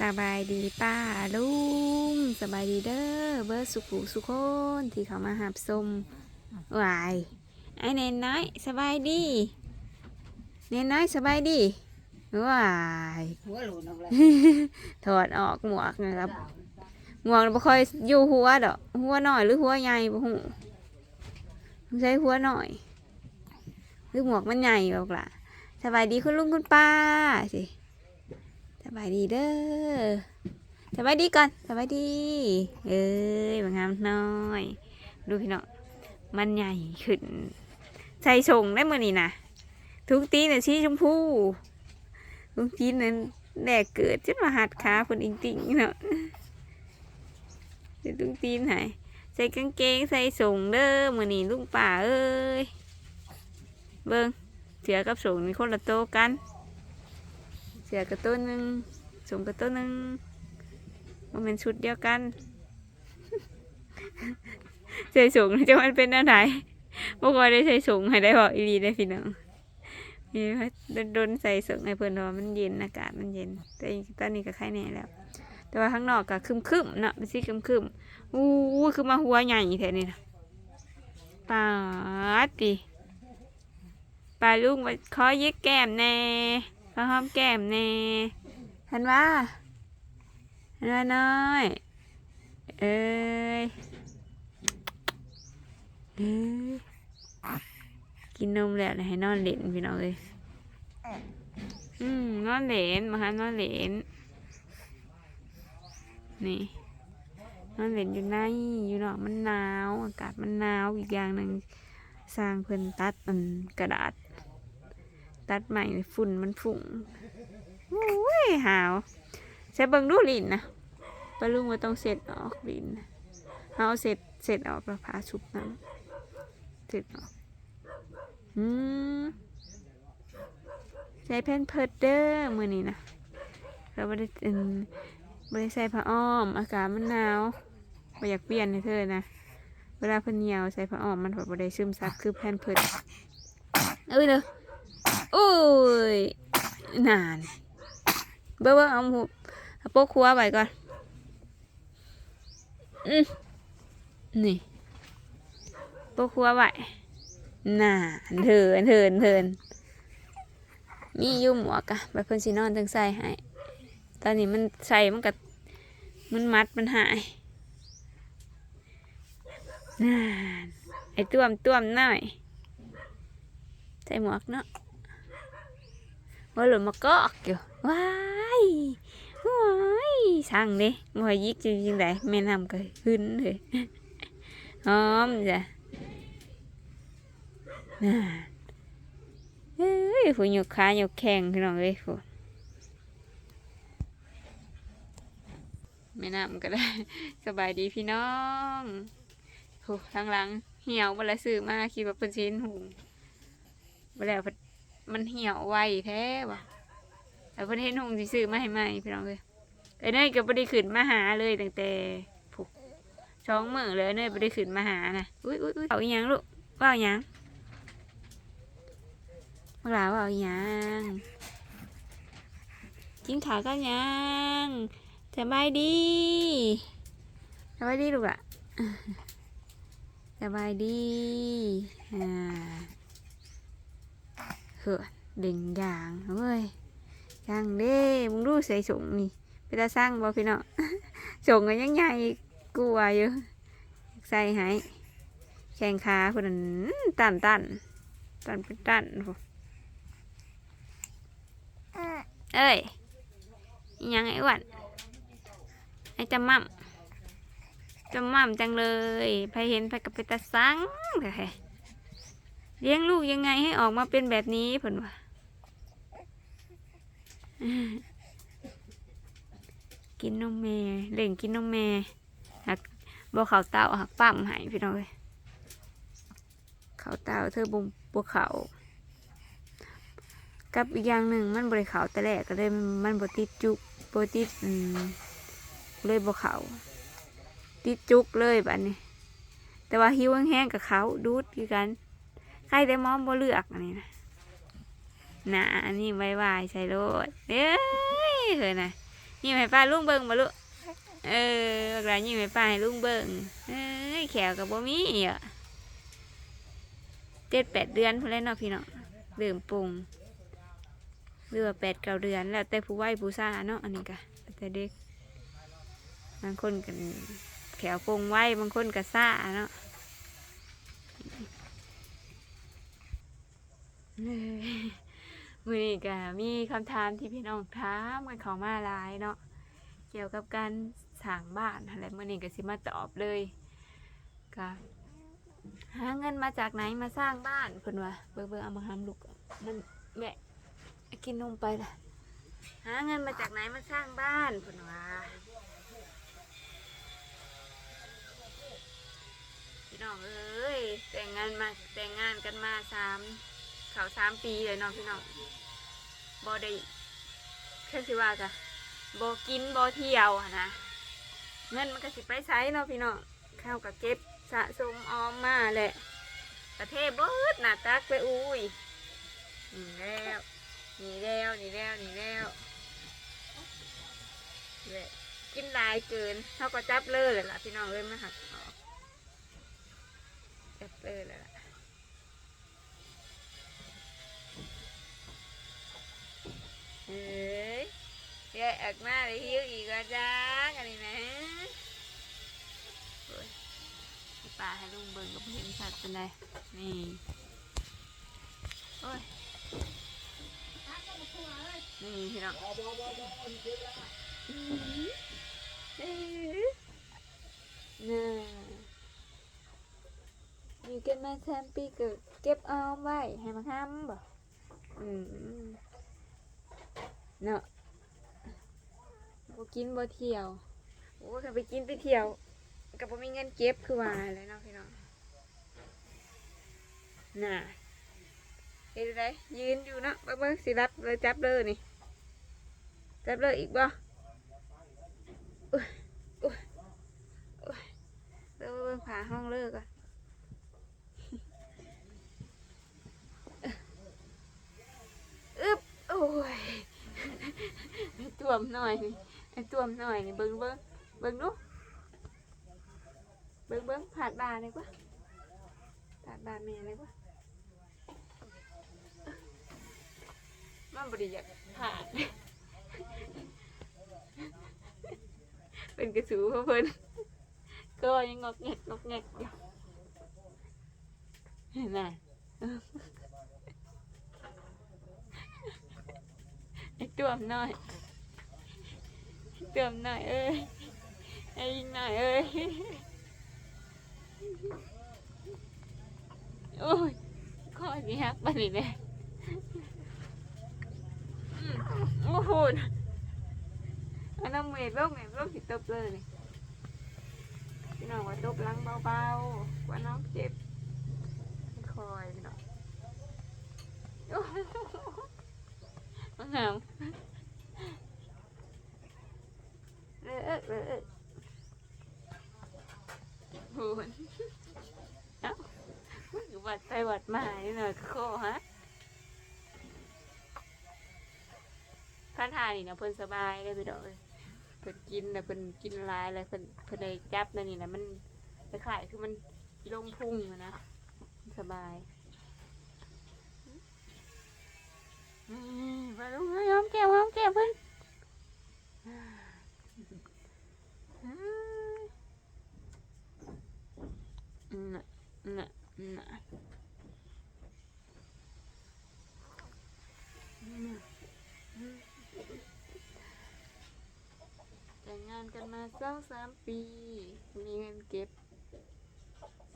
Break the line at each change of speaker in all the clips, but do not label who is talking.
สบายดีป้าลุงสบายดีเด้อเบอร์สุขุสุขคนที่เขามาหับสมวายไอเนนน้อยสบายดีเนนน้อยสบายดีวาย
หัวหลุดออกเลย
ถอดออกหมวกนะครับหมวกบ่ค่อยอยู่หัวดอกหัวหน่อยหรือหัวใหญ่บ่ฮู้ใช้หัวหน่อย หรือหมวกมันใหญ่บอกล่ะสบายดีคุณลุงคุณป้าสิ บายดีเด้อสบายดีก่อนสบายดี เอ้ยบางงามน้อย ดูพี่น้องมันใหญ่ขึ้น ใส่ส่งได้เมื่อนี้นะทุกตีเนี่ยสีชมพูทุกตีนั้นแดกเกิดจะมาหัดขาคนอิงติงเนาะเดี๋ยวทุกตีนหายใส่กางเกงใส่ส่งเด้อมื่อนี้ลุงป่าเอ้ย เบิ้งเสือกับสูงมีคนละโตกัน สือกับตัวหนึ่งสูงกับตัวหนึ่งมันเป็นชุดเดียวกัน ใส่สูงจะมันเป็นอะไรบ่คอยได้ใส่สูงให้ได้บอกอีดีได้พี่น้องนี่ว่าโดนใส่สูงให้เพื่อนเพราะว่ามันเย็นอากาศมันเย็น แต่ตอนนี้ก็ไข้แน่แล้ว แต่ว่าข้างนอกก็คึมๆเนาะเป็นสีครึมๆอู้คือมาหัวใหญ่แท้นี่นะปาดิปลาลุงมาขอยึกแก้มแน่ ขอหอมแก้มแน่ทันว่าทันว่าน้อยเอ้ยเอ้ยกินนมแล้วนะให้นอนเล่นพี่น้องเลยอืมนอนเล่นมาหานอนเล่นนี่นอนเล่นอยู่ในอยู่นอกมันหนาว อากาศมันหนาวอีกอย่างหนึ่งสร้างเพิ่นตัดอันกระดาษ ตัดใหม่ฝุ่นมันฝุ่งโอ้ยหาวใช้เบิ่งดูลินนะปลาลุงว่าต้องเสร็จออกลินเอาเสร็จเสร็จออกแล้วพาชุบน้ำเสร็จออกอืมใช้แผ่นเพิดเดอร์มือนี้นะเราไม่ได้เป็นไม่ได้ใส่ผ้าอ้อม อากาศมันหนาวไม่อยากเปลี่ยนให้เธอนะเวลาเพิ่นเหนียวใส่ผ้าอ้อมมันแบบบ่ได้ซึมซับคือแผ่นเพิดเอ้ยเด้อ โอ้ย นาน เบิ่งเบิ่งเอาหูเอาโป๊กครัวไว้ก่อน อืมนี่โป๊กครัวไว้น่าเถินเถินเถินมียู่มหมวกอะไปเพิ่นสินอนจังใส่ให้ ตอนนี้มันใส่มันก็มันมัดมันหายน่านไอ้ต้วมต้วมหน่อย ใส่หมวกเนาะ ว่าหลุดมากอกอยู่ว้ายว้ายสั่งเด้มวยยิกจริงๆได้แม่นำก็หึ้นเลยหอมจ้ะน่าเฮ้ยผู้หยกขาหยกแข้งพี่น้องเอ้ยผู้แม่นำก็ได้สบายดีพี่น้องผู้ทางหลังเหี่ยวบละซื้อมาคิดว่าเป็นชิ้นหุงบแล้ว มันเหี่ยวไวแท้ว่ะแต่เพิ่นเห็นหงสิซื้อมาให้ใหม่พี่น้องเลยไอ้เนยก็บ่ได้ขึ้นมาหาเลยตั้งแต่ผูกช่องมือเลยเนยบ่ได้ขึ้นมาหานะอุ้ยอุ้ยอุ้ยเอาอีหยังลูกว่าอีหยังเมื่อไหร่ว่าเอาอีหยังกินขาวกันยังสบายดีสบายดีลูกอะสบายดีอ่า เหือเด่งย่างเว้ยยางเด้มึงดูใส่ส่งนี่ไปตาสร้างบ่พี่น้องส่งก็ยังใหญ่กลัวอยู่ใส่ให้แข่งขาคนนั้นตันตันตันเป็นตันเอ้ยยังไอ้วันไอ้จำมั่มจำมั่มจังเลยไปเห็นไปกับไปตาสังแต่ เลี้ยงลูกยังไงให้ออกมาเป็นแบบนี้ผลว่ากินนมแม่เล่งกินนมแม่หักบ่เขาเต้าหักปั๊มหายพี่น้องเลยเขาเต้าเธอบุมบวเขากับอีกอย่างหนึ่งมันบริเขาแต่แรกก็เลยมันบติดจุกบติดอืมเลยบเขาติดจุกเลยแบบนี้ แต่ว่าหิวแห้งกับเขาดูดคือกัน ใครได้มอมบ่เลือกอันนี้นะน่ะอันนี้ไว้วายใส่โลดเอ้ยเคยนะยิ้มให้ป้าลุงเบิ่งบ่ลูกเออบักหลายิ้มให้ป้าให้ลุงเบิ่งเอ้ยแขวกับบ่มีอะเจ็ดแปดเดือนพุ่นแล้วเนาะพี่น้องเริ่มปรุงหรือแปดเก้าเดือนแล้วแต่ผู้ไหวผู้ซ่าเนาะอันนี้ก็แต่เด็กบางคนกันแขวปรุงไหวบางคนก็ซ่าเนาะ เอ้ย มือนี้ก็มีคำถามที่พี่น้องถามกันเขามาหลายเนาะเกี่ยวกับการสร้างบ้านอะไรมือนี้ก็สิมาตอบเลยก็หาเงินมาจากไหนมาสร้างบ้านเพิ่นว่าเบิ่งเบิ่งเอามาหามลูกมันแม่กินนมไปละหาเงินมาจากไหนมาสร้างบ้านเพิ่นว่าพี่น้องเอ้ยแต่งงานมาแต่งงานกันมาสาม เขาสามปีเลยเนาะพี่น้องบอได้แค่สิว่ากะบอกินบอเที่ยวนะเงินมันก็สิไปใช้เนาะพี่น้องเข้ากับเก็บสะสมออมมาแหละประเทศเบิดหน้าตักไปอุ้ยนี่แล้วนี่แล้วนี่แล้วนี่แล้วเละกินลายเกินเท่าก็จับเลยเลยล่ะพี่น้องเลยมาหักออจับเลยเลยล่ะ เฮ้ยแยกมาเลยหิวอีกแล้วจ้ากันนี่นะปลาให้ลุงเบิ่งกับเห็นสัตว์เป็นไรนี่โอ้ยนี่พี่น้องอื้อเอ้ยน่าอยู่กันมาแทมปีเกิดเก็บเอาไว้ให้มันห้ำบ่อืม เนาะบ่กินบ่เที่ยว โอ้ยคันไปกินไปเที่ยวก็บ่มีเงินเก็บคือว่าเลยเนาะพี่น้องน่ะเฮ็ดได้ยืนอยู่เนาะเบิ่งเบิ่งสิรับเลยจับเลยนี่ จับเลยอีกบ่อุ้ยอุ้ยอุ้ยเบิ่งเบิ่งผาห้องเลิกอะอึ๊บโอ้ย วมหน่อยนี่ไอ้ตัวมหน่อยนี่เบิ้งเบิ้งเบิ้งดูเบิ้งเบิ้งผานบาเลยกว่าผานบาแม่เลยกว่ามันบริยากผานเป็นกระสูเพราะเพิ่นก็ยังงอกแงกงอกแงกอยู่เห็นไหมไอ้ตัวมหน่อย เติมหน่อยเอ้ยไอ้ยิงหน่อยเอ้ยโอ้ยข้อนี้ฮักบันนี่เลยอืมโอ้โหอันนั้นเมย์โลกเมย์โลกสิตบเลยนี่พี่น้องว่าตบหลังเบาๆกว่าน้องเจ็บคอยพี่น้องโอ้โหงาม เอเออเออโหนเอ้าวัดไปวัดมานี่หน่อยก็โคฮะข้าทานนี่นะเพิ่นสบายเลยพี่ดอกเลยเพิ่นกินนะเพิ่นกินลายเลยเพิ่นเพิ่นเลยจับนั่นนี่นะมันไปขายคือมันลงพุ่งนะ สบายมไปลงให้หอมแงานกันมาสองสามปี มีเงินเก็บ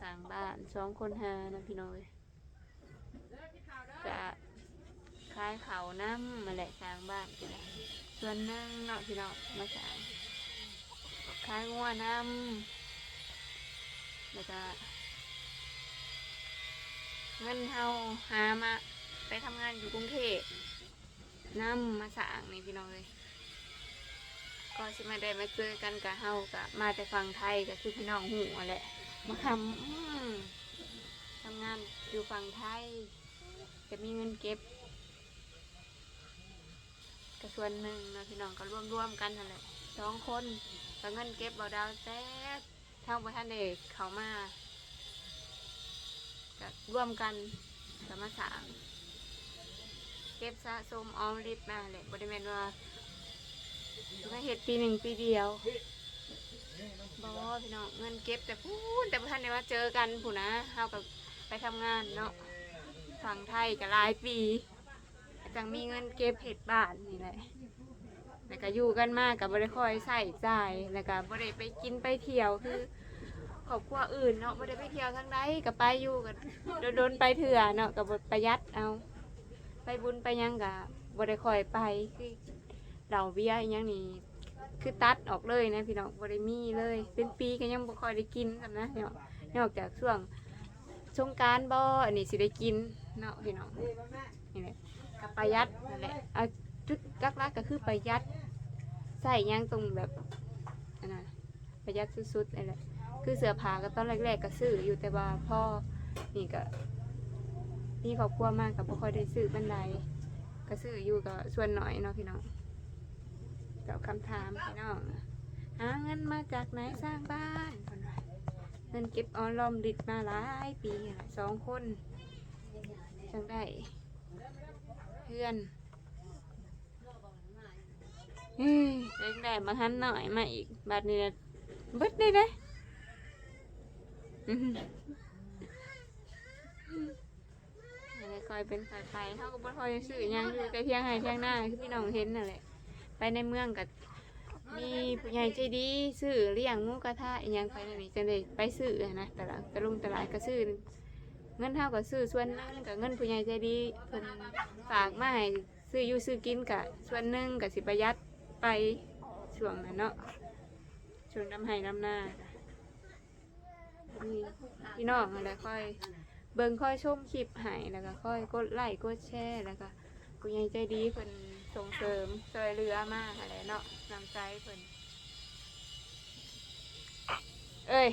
สร้างบ้านสองคนหานะพี่น้อยจะขายเขาน้ำมาแหละสร้างบ้านก็ได้ส่วนหนึงเนาะพี่น้องมาขายขายงัวน้ำแล้วก็เงินเฮาหามาไปทำงานอยู่กรุงเทพน้ำมาสร้างนี่พี่น้องเลย ก็สิมาได้มาเจอกันกับเฮากับมาแต่ฝั่งไทยก็คือพี่น้องหูนั่นแหละมาทำอืมทำงานอยู่ฝั่งไทยจะมีเงินเก็บกก็ส่วนหนึ่งเนาะพี่น้องก็ร่วมร่วมกันนั่นแหละสองคนก็เงินเก็บเบาดาวแต่เท่าประท่านเด็กเขามาก็ร่วมกันสมาสางเก็บสะสมออมริบมาแหละบริเวณว่า มาเห็ดปีหนึ่งปีเดียวบอพี่น้องเงินเก็บแต่พูดแต่พท่านได้มาเจอกันผู้นะเฮากับไปทำงานเนาะฝั่งไทยก็หลายปีจังมีเงินเก็บเห็ดบานนี่แหละแล้วก็อยู่กันมากกับบริคอยใส่ใจายแล้วก็บริไปกินไปเที่ยวคือครอบครัวอื่นเนาะบริไปเที่ยวทั้งใดก็ไปอยู่กันโดนไปเถื่อเนาะกับบประหยัดเอา ไปบุญไปยังกับบริคอยไปคือ เหล่าเบียอหยังนี่คือตัดออกเลยนะพี่น้องบริมีเลย เป็นปีก็ยังบ่ค่อยได้กินกันนะเนาะนอกจากช่วงสงกรารบ่อันนี้สิได้กินเนาะพี่น้องนี่แหละกับประหยัดนั่นแหละเอาจุดลักๆก็คือประหยัดใส่หยังตรงแบบอันนั้นประหยัดสุดๆนี่แหละคือเสื้อผ้าก็ตอนแรกๆก็ซื้ออยู่แต่ว่าพ่อนี่ก็นี่ครอบครัวมากกับบ่ค่อยได้ซื้อบันไดก็ซื้ออยู่ก็ส่วนหน่อยเนาะพี่น้อง กับคำถามพี่น้องหาเงินมาจากไหนสร้างบ้านเพิ่นว่าเงินเก็บออมรอมริดมาหลายปีสองคนจังได้เพื่อนเล็กได้มาหันหน่อยมาอีกบัดนี้น่เบิดได้เลยอืมอันนี้คอยเป็นคอยไปเขาก็บ่คอยซื้อยังอยู่ใกล้เที่ยงให้เที่ยงหน้าคือพี่น้องเห็นนั่นแหละ ไปในเมืองกับมีผู้ใหญ่ใจดีซื้อเลี้ยงหมูกระทะอหยังไปนั่นนี่จังได้ไปซื้อนะแต่ละตะลุงตลาดก็ซื้อเงินเท่ากับซื้อส่วนหนึงกับเงินผู้ใหญ่ใจดีเพิ่นฝากมาให้ซื้ออยู่ซื้อกินกับส่วนหนึงกับสิประหยัดไปช่วงนั้นเนาะช่วงน้ำไห้น้ำหน้านี่พี่น้องอะไรค่อย เบิ่งค่อยชมคลิปให้แล้วก็ค่อยกดไลค์กดแชร์แล้วก็ผู้ใหญ่ใจดีเพิ่น ส่งเสริมช่วยเหลือมากอะไรเนาะนำใจเพิ่นเอ้ย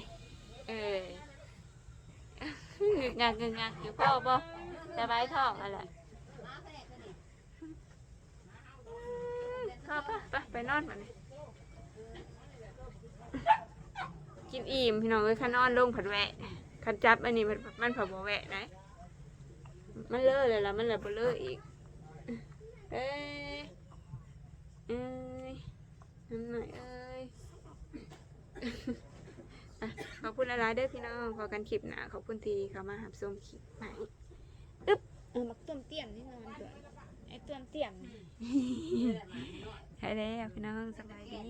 เอ้ยงึกงักงึกงักอยู่พ่อบ่สบายท้องอะไรข้าปะไปไปนอนมาเลยกินอิ่มพี่น้องเอ้ยข้านอนลงผัดแหวะคันจับอันนี้มันมันผัดบ่แหวะนะมันเลอะเลยละมันเลยบ่เลอะอีก เอ้ยเอ้ยน้ำหน่อยเอ้ยอะขอบคุณหลายๆเด้อพี่น้องพอกันคลิปหนาขอบคุณทีเขามาหับชมคลิปใหม่อึ๊บเอามักต้มเตี้ยนนี่นอนเถอะไอ้ต้มเตี้ยน ใช่แล้วพี่น้องสบายดี